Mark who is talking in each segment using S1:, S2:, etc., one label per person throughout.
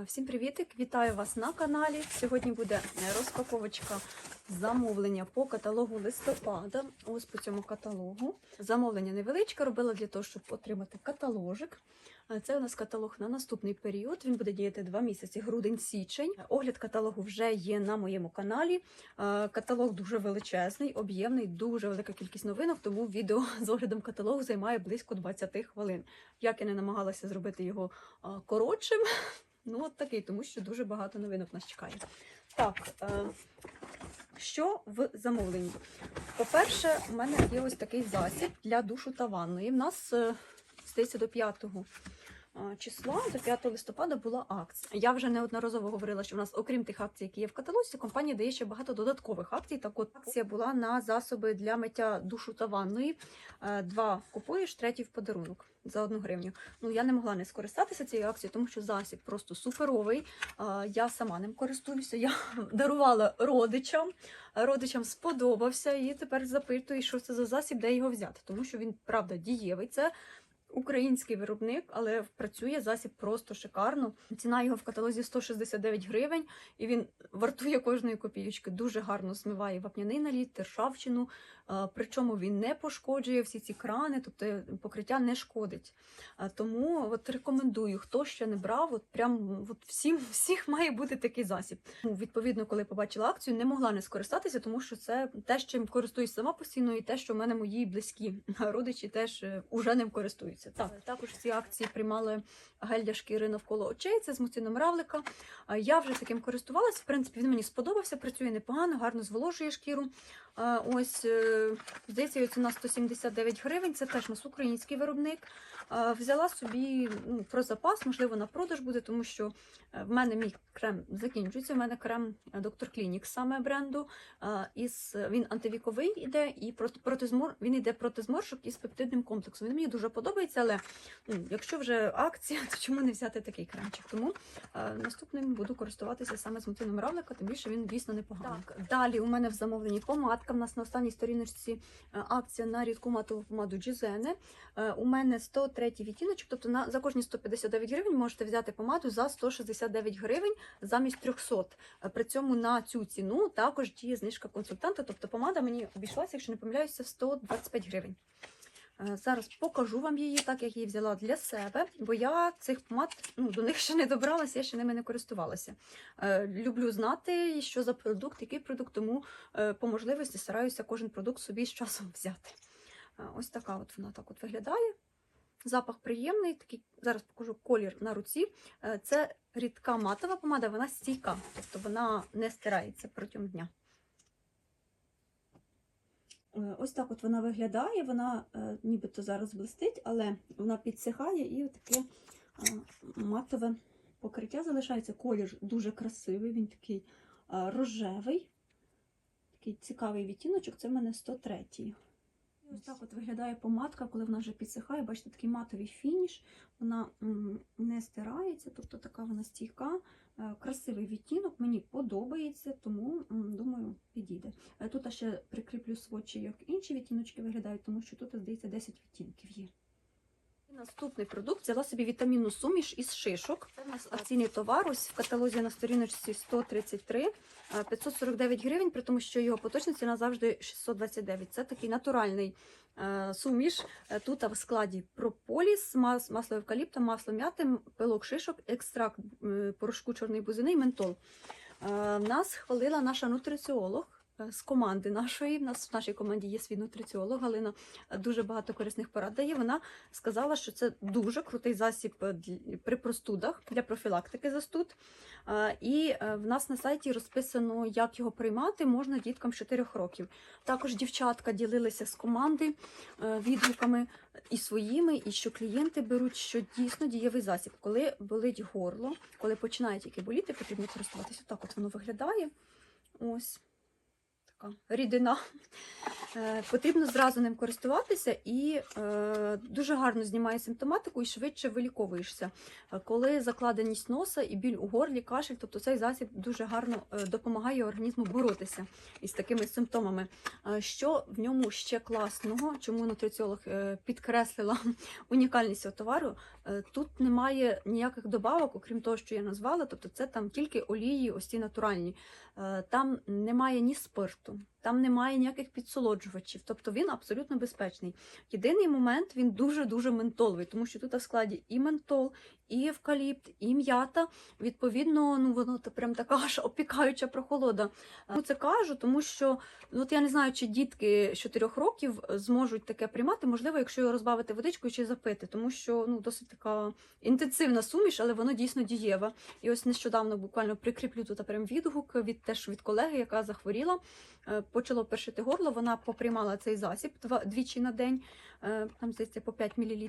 S1: Е, Всім привітик! Вітаю вас на каналі. Сьогодні буде розпаковочка замовлення по каталогу листопада. Ось по цьому каталогу. Замовлення невеличке робила для того, щоб отримати каталожик. Е, Це у нас каталог на наступний період. Він буде діяти два місяці, грудень-січень. Огляд каталогу вже є на моєму каналі. Е, Каталог дуже величезний, об'ємний, дуже велика кількість новинок, тому відео з оглядом каталогу займає близько 20 хвилин. Як я не намагалася зробити його коротшим, ну от такий, тому що дуже багато новинок нас чекає. Так, е, що в замовленні? По-перше, у мене є ось такий засіб для душу та ванної. В нас е, здається до 5 е, числа, до 5 листопада була акція. Я вже неодноразово говорила, що в нас, окрім тих акцій, які є в каталозі, компанія дає ще багато додаткових акцій. Так от акція була на засоби для миття душу та ванної. Е, Два купуєш, третій в подарунок за одну гривню. Ну я не могла не скористатися цією акцією, тому що засіб просто суперовий. Я сама ним користуюся. Я дарувала родичам. Родичам сподобався, і тепер запитую, що це за засіб, де його взяти, тому що він правда дієвий. Це український виробник, але працює засіб просто шикарно. Ціна його в каталозі 169 гривень, і він вартує кожної копійочки. Дуже гарно змиває вапняний наліт, ржавчину. А, Причому він не пошкоджує всі ці крани, тобто покриття не шкодить. Тому от рекомендую, хто ще не брав, от прям от всім всіх має бути такий засіб. Ну, відповідно, коли побачила акцію, не могла не скористатися, тому що це те, чим користуюсь сама постійно, і те, що в мене мої близькі родичі теж е, уже ним користуються. Так, також в цій акції приймали гель для шкіри навколо очей. Це з муцином равлика. Я вже таким користувалася. В принципі, він мені сподобався, працює непогано, гарно зволожує шкіру. Ось, е, здається, ціна 179 гривень. Це теж у нас український виробник. Взяла собі ну, про запас, можливо, на продаж буде, тому що е, в мене мій крем закінчується. В мене крем Доктор Клінік саме бренду. Із, він антивіковий іде і проти, проти змор, він іде проти зморшок із пептидним комплексом. Він мені дуже подобається, але ну, якщо вже акція, то чому не взяти такий кремчик? Тому е, наступним буду користуватися саме з муцином равлика, тим більше він дійсно непоганий. Так, далі у мене в замовленні помадка. У нас на останній сторіночці е, акція на рідку матову помаду Джізене. Е, у мене 103 відтіночок, тобто на, за кожні 159 гривень можете взяти помаду за 169 гривень замість 300. Е, При цьому на цю ціну також діє знижка консультанта, тобто помада мені обійшлася, якщо не помиляюся, в 125 гривень. Е, Зараз покажу вам її, так як її взяла для себе, бо я цих помад ну, до них ще не добралася, я ще ними не користувалася. Е, люблю знати, що за продукт, який продукт, тому е, по можливості стараюся кожен продукт собі з часом взяти. Е, ось така от вона так от виглядає. Запах приємний, такий, зараз покажу колір на руці. Е, Це рідка матова помада, вона стійка, тобто вона не стирається протягом дня. Е, Ось так от вона виглядає, вона е, нібито зараз блистить, але вона підсихає і таке матове покриття залишається. Колір дуже красивий, він такий рожевий, такий цікавий відтіночок, це в мене 103. Ось так от виглядає помадка, коли вона вже підсихає. Бачите, такий матовий фініш, вона не стирається, тобто така вона стійка. Е, Красивий відтінок, мені подобається, тому думаю, підійде. Тут я ще прикріплю свочі, як інші відтіночки виглядають, тому що тут, здається, 10 відтінків є. Наступний продукт взяла собі вітамінну суміш із шишок. Це у нас акційний товар. Ось в каталозі на сторіночці 133, е, 549 гривень, при тому, що його поточна ціна завжди 629. Це такий натуральний е, суміш. Е, Тут в складі прополіс, мас- масло евкаліпта, масло м'яти, пилок шишок, екстракт порошку чорної бузини і ментол. Е, Нас хвалила наша нутриціолог. Е, З команди нашої, в нас в нашій команді є свій нутриціолог, Галина е, дуже багато корисних порад дає. Вона сказала, що це дуже крутий засіб е, при простудах для профілактики застуд. І в нас на сайті розписано, як його приймати можна діткам з 4 років. Також дівчатка ділилися з команди відгуками і своїми, і що клієнти беруть, що дійсно дієвий засіб. Коли болить горло, коли починає тільки боліти, потрібно користуватися. Так от воно виглядає. Ось така рідина. Е, Потрібно зразу ним користуватися і е, дуже гарно знімає симптоматику і швидше виліковуєшся. Е, Коли закладеність носа і біль у горлі, кашель, тобто цей засіб дуже гарно допомагає організму боротися із такими симптомами. Що в ньому ще класного, чому нутриціолог підкреслила унікальність цього товару, тут немає ніяких добавок, окрім того, що я назвала, тобто це там тільки олії, ось ці натуральні. Там немає ні спирту, gosto. Там немає ніяких підсолоджувачів, тобто він абсолютно безпечний. Єдиний момент він дуже-дуже ментоловий, тому що тут в складі і ментол, і евкаліпт, і м'ята. Відповідно, ну воно та прям така аж опікаюча прохолода. Ну, це кажу, тому що ну, от я не знаю, чи дітки з 4 років зможуть таке приймати, можливо, якщо його розбавити водичкою чи запити, тому що ну, досить така інтенсивна суміш, але воно дійсно дієве. І ось нещодавно буквально прикріплю тут прям відгук від теж від колеги, яка захворіла, е, почало першити горло. Вона поприймала цей засіб двічі на день, е, там здається по 5 мл.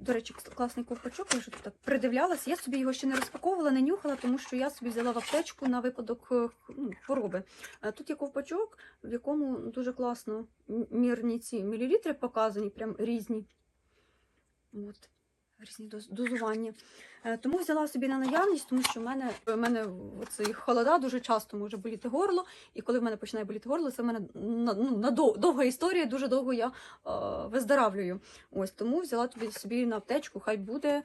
S1: До речі, класний ковпачок, я вже тут так придивлялася. Я собі його ще не розпаковувала, не нюхала, тому що я собі взяла в аптечку на випадок е, ну, хвороби. Е, Тут є ковпачок, в якому дуже класно мірні ці мілілітри показані, прям різні. От. Різні доз- дозування. Е, Тому взяла собі на наявність, тому що в мене, в мене цей холода дуже часто може боліти горло. І коли в мене починає боліти горло, це в мене ну, на довга історія, дуже довго я е, виздоравлюю. Ось тому взяла тобі собі на аптечку, хай буде.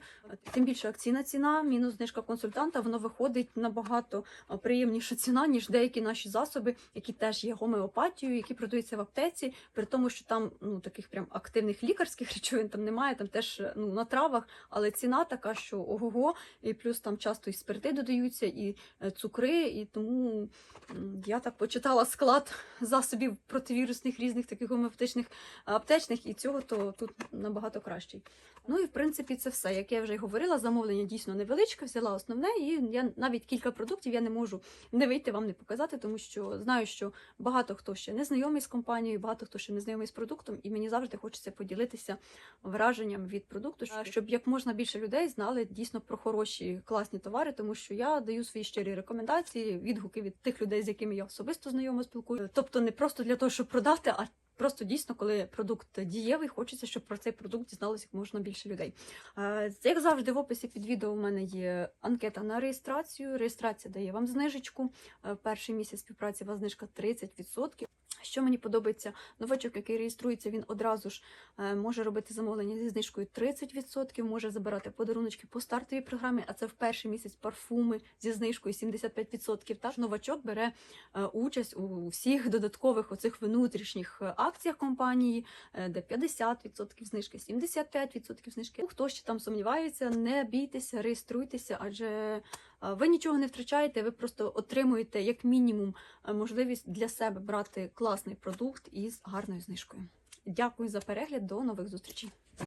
S1: Тим більше акційна ціна, мінус знижка консультанта, воно виходить набагато е, приємніша ціна, ніж деякі наші засоби, які теж є гомеопатією, які продаються в аптеці, при тому, що там ну таких прям активних лікарських речовин там немає, там теж е, ну на травах, але ціна така, що ого-го, і плюс там часто і спирти додаються, і е, цукри, і тому я так почитала склад засобів противірусних різних таких гомеопатичних аптечних, і цього то тут набагато кращий. Ну і в принципі це все. Як я вже й говорила, замовлення дійсно невеличке, взяла основне, і я навіть кілька продуктів я не можу не вийти вам не показати, тому що знаю, що багато хто ще не знайомий з компанією, багато хто ще не знайомий з продуктом, і мені завжди хочеться поділитися враженням від продукту, щоб як можна більше людей знали дійсно про хороші класні товари, тому що я даю свої щирі рекомендації, відгуки від тих людей, з якими я особисто знайома спілкуюся. Тобто не просто для того, щоб продати, а Просто дійсно, коли продукт дієвий, хочеться, щоб про цей продукт дізналося як можна більше людей. Як завжди, в описі під відео у мене є анкета на реєстрацію. Реєстрація дає вам знижечку. Е, Перший місяць співпраці у вас знижка 30%. Що мені подобається, новачок, який реєструється, він одразу ж е, може робити замовлення зі знижкою 30%, може забирати подаруночки по стартовій програмі, а це в перший місяць парфуми зі знижкою 75%. Та ж новачок бере е, участь у всіх додаткових оцих внутрішніх акціях компанії, е, де 50% знижки, 75% знижки. Ну, Хто ще там сумнівається, не бійтеся, реєструйтеся, адже ви нічого не втрачаєте, ви просто отримуєте як мінімум е, можливість для себе брати класний продукт із гарною знижкою. Дякую за перегляд, до нових зустрічей.